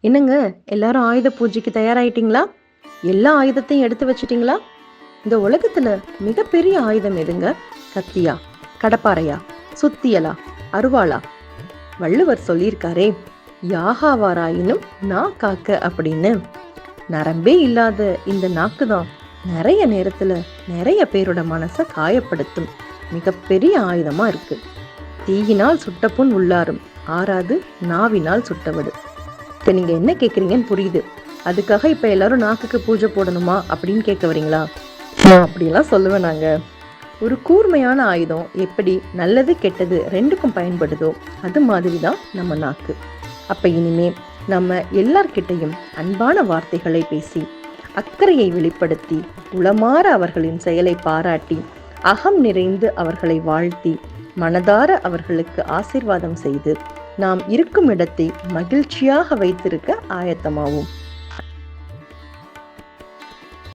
என்னங்க எல்லாரும் ஆயுத பூஜைக்கு தயாராயிட்டீங்களா? எல்லா ஆயுதத்தையும் எடுத்து வச்சிட்டீங்களா? இந்த உலகத்துல மிகப்பெரிய ஆயுதம் எதுங்க? கத்தியா கடப்பாறையா சுத்தியலா அருவாளா? வள்ளுவர் சொல்லியிருக்காரே யாகாவாராயினும் நா காக்க அப்படின்னு. நரம்பே இல்லாத இந்த நாக்கு தான் நிறைய நேரத்துல நிறைய பேரோட மனசை காயப்படுத்தும். மிகப்பெரிய ஆயுதமா இருக்கு. தீயினால் சுட்ட புண் உள்ளாரும் ஆறாது நாவினால் சுட்டவடு. இப்போ நீங்க என்ன கேட்குறீங்கன்னு புரியுது. அதுக்காக இப்ப எல்லாரும் நாக்குக்கு பூஜை போடணுமா அப்படின்னு கேட்க வரீங்களா? நான் அப்படிலாம் சொல்லுவேன் நாங்க. ஒரு கூர்மையான ஆயுதம் எப்படி நல்லது கெட்டது ரெண்டுக்கும் பயன்படுதோ அது மாதிரி தான் நம்ம நாக்கு. அப்ப இனிமே நம்ம எல்லார்கிட்டையும் அன்பான வார்த்தைகளை பேசி அக்கறையை வெளிப்படுத்தி உளமாற அவர்களின் செயலை பாராட்டி அகம் நிறைந்து அவர்களை வாழ்த்தி மனதார அவர்களுக்கு ஆசீர்வாதம் செய்து நாம் இருக்கும் இடத்தை மகிழ்ச்சியாக வைத்திருக்க ஆயத்தமாகும்